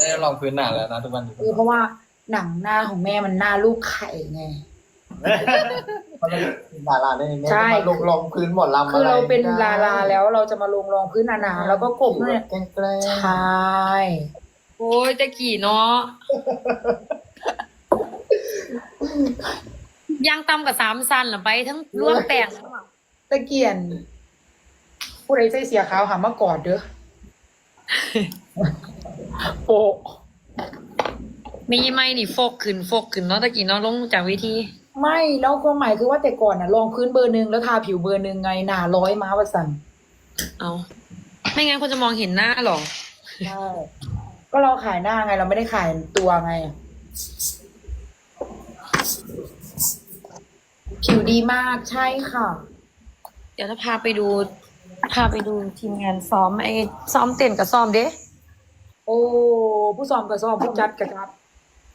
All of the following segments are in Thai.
ไม่ได้ลองพื้นหนาแล้วนะทุกวันนี้เออเพราะว่าหนังหน้าของแม่มันหน้าลูกไข่ไงเขาจะเป็นดาราได้ยังไงใช่ มาลงลงพื้นหมดลำคือเราเป็นะไลาลาแล้วเราจะมาลงรองพื้นหนาๆแล้วก็กบเนี่ยแกล้งแกล้งใช่โอ้ยตะกี้เนาะย่างตำกับสามสันเหรอไปทั้งร่วงแป้งตะเกียนผู้ใดใส่เสียขาวหามากอดเด้อ โปะมีไม่นี่โฟกขึ้นโฟกขึ้นเนาะตะกี้เนาะลงจากเวิธีไม่แล้วความหมายคือว่าแต่ก่อนน่ะรองพื้นเบอร์หนึ่งแล้วทาผิวเบอร์หนึ่งไงหนาร้อยม้าวัสันเอาไม่งั้นคนจะมองเห็นหน้าหรอใช่ก็เราขายหน้าไง เราไม่ได้ขายตัวไงผิวดีมากใช่ค่ะ เดี๋ยวจะพาไปดู พาไปดูทีมงานซ้อมไอ้ซ้อมเต้นกับซ้อมเด้โอ้ผู้ซ้อมกับซ้อมผู้จัดกับจัด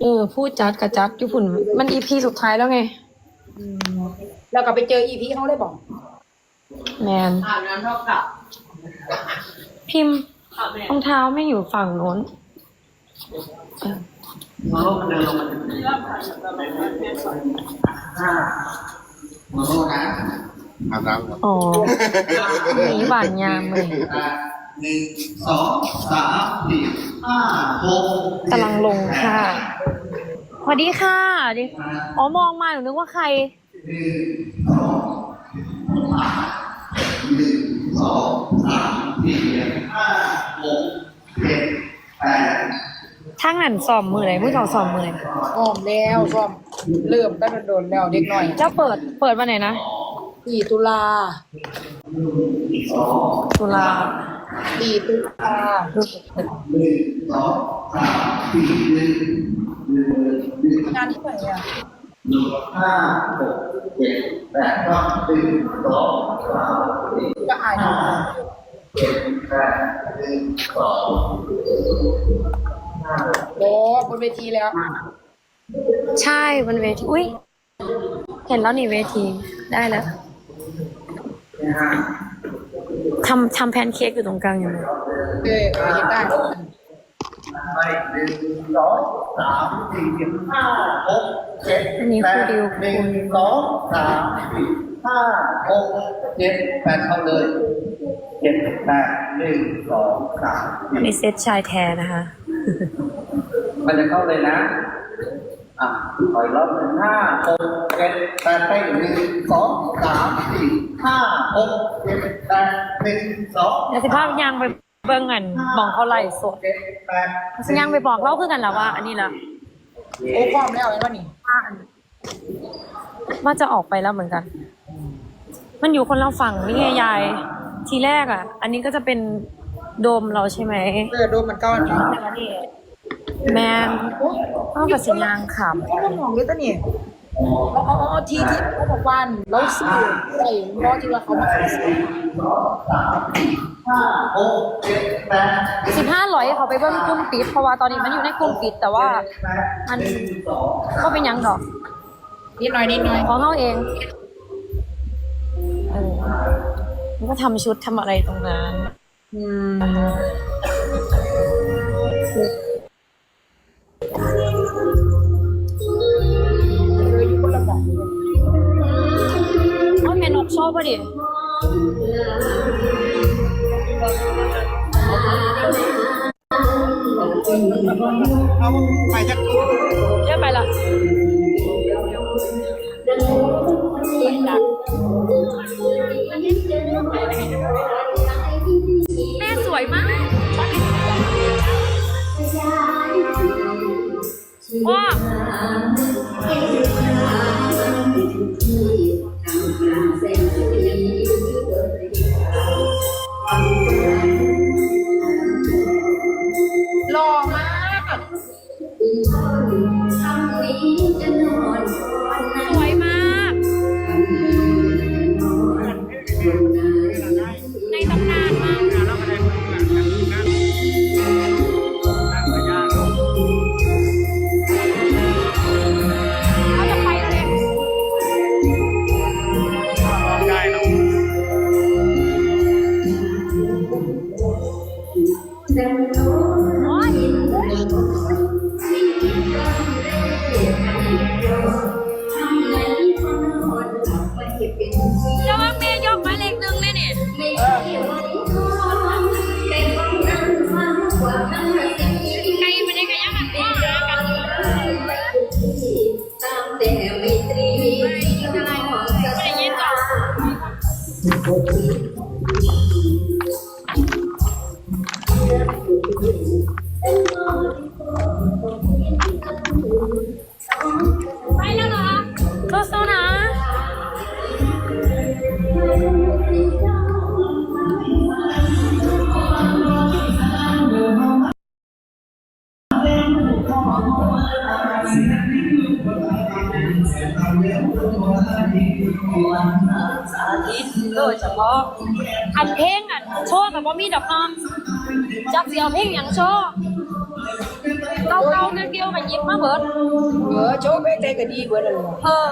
เออพูดจัดกับจัดญี่ปุ่น มันอีพีสุดท้ายแล้วไง อืมแล้วก็ไปเจออีพีเขาได้บอกแมนพิมพ์รองเท้าไม่อยู่ฝั่งโน้นเอออาบน้ำครับอ๋อหนีหวานยามเลย หนึ่งสองสามสี่ห้าหกกำลังลงค่ะ สวัสดีค่ะสวัสดีอ๋อมองมาหนูนึกว่าใครสองสามสี่ห้าหกเจ็ดแปดทั้งนั้นซ้อมมือไหนมือสองซ้อมมือไหนซ้อมแล้วซ้อมเริ่มตั้งแต่โดนแล้วเด็กหน่อยเจ้าเปิดเปิดวันไหนนะสี่ตุลาตุลา สี่ตุลางานที่ไหนอะห้าหกเจ็ดแปดเก้าหนึ่งสองสามสี่ก็อายนะเจ็ดแปดหนึ่งสองโอ้บนเวทีแล้ว ใช่บนเวที อุ้ยเห็นแล้วนี่เวทีได้แล้ว ทำทำแพนเค้กอยู่ตรงกลางอยู่เลยเออเออเห็นได้ไปหนึ่งสองสามสี่ห้าหกเจ็ดอันนี้แปคือดดิวหนึ่งสองสามสี่ห้าหกเจ็ดแปดเข้าเลยเจ็ดแปดหนึ่งสองสามอันนี้เซตชายแท้นะคะ มันจะเข้าเลยนะ อะถอยรอบหนึ่งห้าหกเจ็ดแปดไปหนึ่งสองสามสี่ห้าหกเจ็ดแปดหนึ่งสองเดี๋ยวสิภาพยางไปเบิ่งกันมองเขาไล่สดเจ็ดแปดสิยางไปบอกเล่าคือกันแล้วว่า อันนี้ละโอ้ความแล้วเห็นว่านี่ว่าจะออกไปแล้วเหมือนกัน มันอยู่คนละฝั่งนี่ไงยาย ทีแรกอะ อันนี้ก็จะเป็นโดมเราใช่ไหมเออโดนมันก้อนนะ แมนเข้ากับสิยางขเขาก็มองด้วยตัวนี่อ๋ออ๋ออ๋อที่ที่เขาบอกว่าเราซื้อใส่รอที่ว่าเขามาขายซื้อห้าหกเจ็ดแปดำสิบห้าร้อยเขาไปเบิ้งกลุ่มปิดเพราะว่าตอนนี้มันอยู่ในกลุ่มปิดแต่ว่ามันก็เป็นหยังดอก นิดหน่อยนิดหน่อยของเขาเองเออมันก็ทำชุดทำอะไรตรงนั้น อืม อป่ะดิไปจักเยอะไป จะว่าแม่ยกมาเล็กนึงเลยเนี่ยไก่มันยังไงยังาหไม่ด้ยินหรอ ๆกับยิบมาเบิดเออโชว์เพลงใดก็ดีเบิดเลยเออ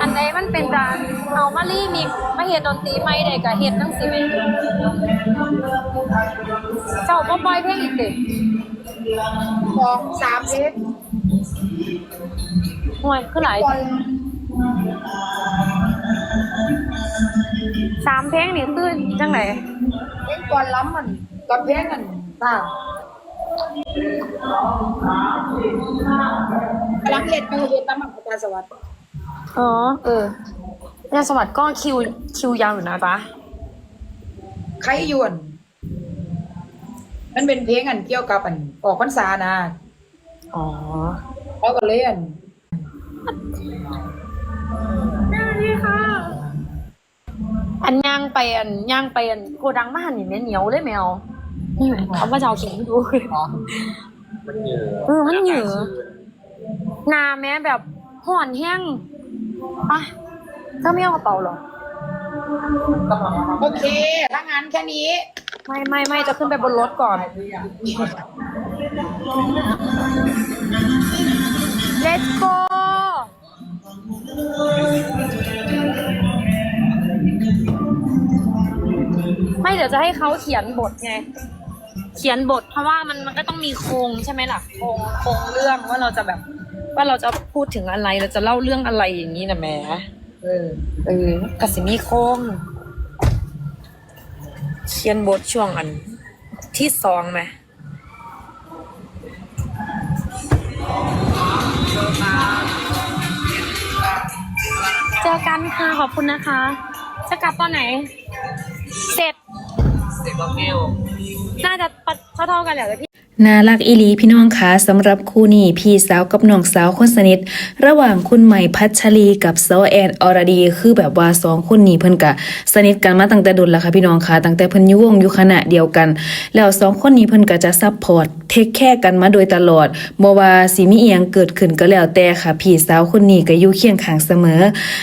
อันใดมันเป็นการเอามารีมิกซ์มาเฮ็ดดนตรีใหม่ได้ก็เฮ็ดจังซี่แหมเจ้าบ่ปล่อยเพลงอีกเด้สองสามเพลงห่วยคือหลายก่อน สามเพลงนี่คือจังไดเพลงก่อนล้ำมันก่อนเพลงกันตาหลังเฮ็ดอยู่เฮ็ดตามมันประชาสวัสดิ์อ๋อ เออเนี่ยสวัสดิ์ก็คิวคิวยาวอยู่นะจ๊ะใครยวนมันเป็นเพลงอันเกี่ยวกับอันออกพรรษานะ อ๋อเขาก็เลยอัน อันย่างไปอันย่างไปอันโกดังมาหันนี่แม่เหนียวเลยแมวนี่แหละคำว่าจะเอาเขียนให้ดูมันเหนื่อยเออมันเหนือหนาแม้แบบห่อนแห้งปะเจ้าไม่เอากระเป๋าเหรอโอเค ถ้างั้นแค่นี้ ไม่ไม่ไม่จะขึ้นไปบนรถก่อน Let's go ไม่เจะให้เขาเขียนบทไง เขียนบทเพราะว่ามันมันก็ต้องมีโครงใช่ไหมล่ะโครงโครงเรื่องว่าเราจะแบบ ว่าเราจะพูดถึงอะไรเราจะเล่าเรื่องอะไรอย่างนี้นะแหม่เออเออกสิมีโครงเขียนบทช่วงอันที่สองไหมเจอกันค่ะขอบคุณนะคะ จะกลับตอนไหน เสร็จ เด็กก็เกลน่าจะเท่าๆกันแหละแต่พี่ น่ารักอีหลีพี่น้องคะสำหรับคู่นี้พี่สาวกับน้องสาวคนสนิท ระหว่างคุณใหม่พัชรีกับซแอนอรดี คือแบบว่าสองคนนี้เพิ่นกะสนิทกันมาตั้งแต่ดุลแล้วค่ะพี่น้องคะตั้งแต่เพิ่นยู่วงอยู่คณะเดียวกัน แล้วสองคนนี้เพิ่นก็จะซัพพอร์ตเทคแคร์กันมาโดยตลอดบ่ว่าสิมีอียงเกิดขึ้นก็แล้วแต่ค่ะพี่สาวคนนี้ก็อยู่เคียงข้างเสมอ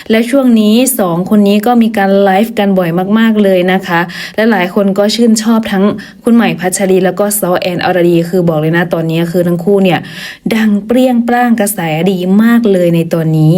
และช่วงนี้สองคนนี้ก็มีการไลฟ์กันบ่อยมาก ๆเลยนะคะ และหลายคนก็ชื่นชอบทั้งคุณใหม่พัชรีแล้วก็ซแอนอรดีคือบอกเลยนะตอนนี้คือทั้งคู่เนี่ย ดังเปรี้ยงปร้างกระแสดีมากเลยในตอนนี้